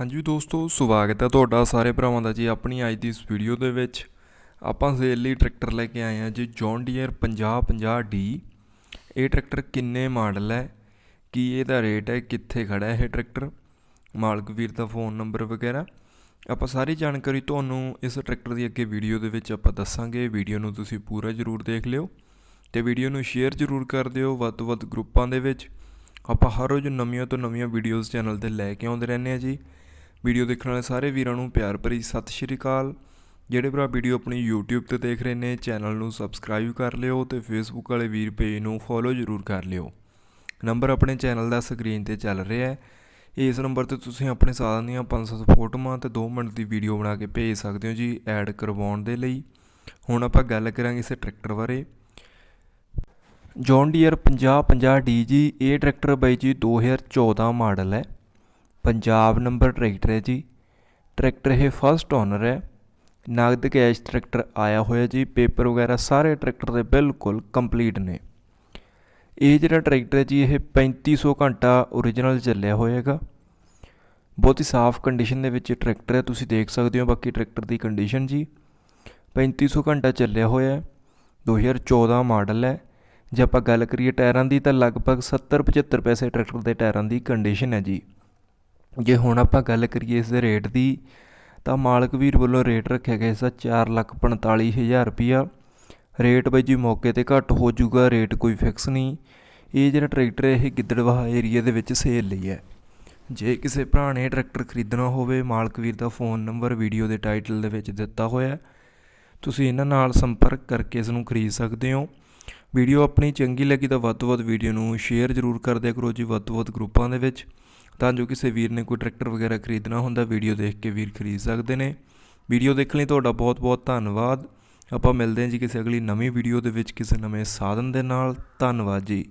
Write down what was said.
ਹਾਂਜੀ ਦੋਸਤੋ, ਸਵਾਗਤ ਹੈ ਤੁਹਾਡਾ ਸਾਰੇ ਭਰਾਵਾਂ ਦਾ ਜੀ ਆਪਣੀ ਅੱਜ ਦੀ ਇਸ ਵੀਡੀਓ ਦੇ ਵਿੱਚ। ਆਪਾਂ ਸੇਲ ਲਈ ਟਰੈਕਟਰ ਲੈ ਕੇ ਆਏ ਹਾਂ ਜੀ ਜੌਨ ਡੀਅਰ 5050D ਇਹ ਟਰੈਕਟਰ ਕਿੰਨੇ ਮਾਡਲ ਹੈ? ਕੀ ਇਹਦਾ ਰੇਟ ਹੈ? ਕਿੱਥੇ ਖੜਾ ਹੈ ਇਹ ਟਰੈਕਟਰ ਮਾਲਕ ਵੀਰ ਦਾ ਫੋਨ ਨੰਬਰ ਵਗੈਰਾ। ਆਪਾਂ ਸਾਰੀ ਜਾਣਕਾਰੀ ਤੁਹਾਨੂੰ ਇਸ ਟਰੈਕਟਰ ਦੀ ਅੱਗੇ ਵੀਡੀਓ ਦੇ ਵਿੱਚ ਆਪਾਂ ਦੱਸਾਂਗੇ। ਵੀਡੀਓ ਨੂੰ ਤੁਸੀਂ ਪੂਰਾ ਜ਼ਰੂਰ ਦੇਖ ਲਿਓ ਤੇ ਵੀਡੀਓ ਨੂੰ ਸ਼ੇਅਰ ਜ਼ਰੂਰ ਕਰ ਦਿਓ ਵੱਧ ਤੋਂ ਵੱਧ ਗਰੁੱਪਾਂ ਦੇ ਵਿੱਚ। ਆਪਾਂ ਹਰ ਰੋਜ਼ ਨਵੀਆਂ ਤੋਂ ਨਵੀਆਂ ਵੀਡੀਓਜ਼ ਚੈਨਲ ਤੇ ਲੈ ਕੇ ਆਉਂਦੇ ਰਹਿੰਦੇ ਆ ਜੀ। ਵੀਡੀਓ ਦੇਖਣ ਵਾਲੇ ਸਾਰੇ ਵੀਰਾਂ ਨੂੰ ਪਿਆਰ ਭਰੀ ਸਤਿ ਸ਼੍ਰੀ ਅਕਾਲ। ਜਿਹੜੇ ਭਰਾ ਵੀਡੀਓ ਆਪਣੀ YouTube ਤੇ ਦੇਖ ਰਹੇ ਨੇ, ਚੈਨਲ ਨੂੰ ਸਬਸਕ੍ਰਾਈਬ ਕਰ ਲਿਓ ਤੇ Facebook ਵਾਲੇ ਵੀਰ ਪੇਜ ਨੂੰ ਫੋਲੋ ਜ਼ਰੂਰ ਕਰ ਲਿਓ। ਨੰਬਰ ਆਪਣੇ ਚੈਨਲ ਦਾ ਸਕਰੀਨ ਤੇ ਚੱਲ ਰਿਹਾ ਹੈ। ਇਸ ਨੰਬਰ ਤੇ ਤੁਸੀਂ ਆਪਣੇ ਸਾਧਨ ਦੀਆਂ 500 ਫੋਟੋਆਂ ਤੇ 2 ਮਿੰਟ ਦੀ ਵੀਡੀਓ ਬਣਾ ਕੇ ਭੇਜ ਸਕਦੇ ਹੋ ਜੀ ਐਡ ਕਰਵਾਉਣ ਦੇ ਲਈ। ਹੁਣ ਆਪਾਂ ਗੱਲ ਕਰਾਂਗੇ ਇਸ ਟਰੈਕਟਰ ਬਾਰੇ। ਜੌਨ ਡੀਅਰ 5050 ਡੀ ਜੀ ਇਹ ਟਰੈਕਟਰ ਬਾਈ ਜੀ 2014 ਮਾਡਲ ਹੈ। ਪੰਜਾਬ ਨੰਬਰ ਟਰੈਕਟਰ ਹੈ ਜੀ। ਟਰੈਕਟਰ ਇਹ ਫਸਟ ਓਨਰ ਹੈ। ਨਗਦ ਕੈਸ਼ ਟਰੈਕਟਰ ਆਇਆ ਹੋਇਆ ਜੀ। ਪੇਪਰ ਵਗੈਰਾ ਸਾਰੇ ਟਰੈਕਟਰ ਦੇ ਬਿਲਕੁਲ ਕੰਪਲੀਟ ਨੇ। ਇਹ ਜਿਹੜਾ ਟਰੈਕਟਰ ਹੈ ਜੀ, ਇਹ 3500 ਘੰਟਾ ਓਰੀਜਨਲ ਚੱਲਿਆ ਹੋਏਗਾ ਬਹੁਤ ਹੀ ਸਾਫ਼ ਕੰਡੀਸ਼ਨ ਦੇ ਵਿੱਚ ਟਰੈਕਟਰ ਹੈ। ਤੁਸੀਂ ਦੇਖ ਸਕਦੇ ਹੋ ਬਾਕੀ ਟਰੈਕਟਰ ਦੀ ਕੰਡੀਸ਼ਨ ਜੀ। 3500 ਘੰਟਾ ਚੱਲਿਆ ਹੋਇਆ ਹੈ। 2014 ਮਾਡਲ ਹੈ। ਜੇ ਆਪਾਂ ਗੱਲ ਕਰੀਏ ਟਾਇਰਾਂ ਦੀ ਤਾਂ ਲਗਭਗ 70-75 ਪੈਸੇ ਟਰੈਕਟਰ ਦੇ ਟਾਇਰਾਂ ਦੀ ਕੰਡੀਸ਼ਨ ਹੈ ਜੀ। ਜੇ ਹੁਣ ਆਪਾਂ ਗੱਲ ਕਰੀਏ ਇਸ ਦੇ ਰੇਟ ਦੀ, ਤਾਂ ਮਾਲਕ ਵੀਰ ਵੱਲੋਂ ਰੇਟ ਰੱਖਿਆ ਗਿਆ ਸੀ ਚਾਰ ਲੱਖ ਦਾ 445000 ਰੁਪਿਆ ਰੇਟ ਬਾਈ ਜੀ ਮੌਕੇ ਤੇ ਘੱਟ ਹੋ ਜਾਊਗਾ ਰੇਟ ਕੋਈ ਫਿਕਸ ਨਹੀਂ। ਇਹ ਜਿਹੜਾ ਟਰੈਕਟਰ ਇਹ ਗਿੱਦੜਵਾਹਾ ਏਰੀਆ ਦੇ ਵਿੱਚ ਸੇਲ ਲਈ ਹੈ। ਜੇ ਕਿਸੇ ਭਰਾ ਨੇ ਟਰੈਕਟਰ ਖਰੀਦਣਾ ਹੋਵੇ, ਮਾਲਕ ਵੀਰ ਦਾ ਫੋਨ ਨੰਬਰ ਵੀਡੀਓ ਦੇ ਟਾਈਟਲ ਦੇ ਵਿੱਚ ਦਿੱਤਾ ਹੋਇਆ ਤੁਸੀਂ ਇਹਨਾਂ ਨਾਲ ਸੰਪਰਕ ਕਰਕੇ ਇਸ ਨੂੰ ਖਰੀਦ ਸਕਦੇ ਹੋ। ਵੀਡੀਓ ਆਪਣੀ ਚੰਗੀ ਲੱਗੀ ਤਾਂ ਵੱਧ ਤੋਂ ਵੱਧ ਵੀਡੀਓ ਨੂੰ ਸ਼ੇਅਰ ਜ਼ਰੂਰ ਕਰਦੇ ਕਰੋ ਜੀ, ਵੱਧ ਤੋਂ ਵੱਧ ਗਰੁੱਪਾਂ ਦੇ ਵਿੱਚ। ਤਾਂ ਜੋ ਕਿਸੇ ਵੀਰ ਨੇ ਕੋਈ ਟਰੈਕਟਰ ਵਗੈਰਾ ਖਰੀਦਣਾ ਹੁੰਦਾ, ਵੀਡੀਓ ਦੇਖ ਕੇ ਵੀਰ ਖਰੀਦ ਸਕਦੇ ਨੇ। ਵੀਡੀਓ ਦੇਖਣ ਲਈ ਤੁਹਾਡਾ ਬਹੁਤ ਬਹੁਤ ਧੰਨਵਾਦ। ਆਪਾਂ ਮਿਲਦੇ ਹਾਂ ਜੀ ਕਿਸੇ ਅਗਲੀ ਨਵੀਂ ਵੀਡੀਓ ਦੇ ਵਿੱਚ ਕਿਸੇ ਨਵੇਂ ਸਾਧਨ ਦੇ ਨਾਲ। ਧੰਨਵਾਦ ਜੀ।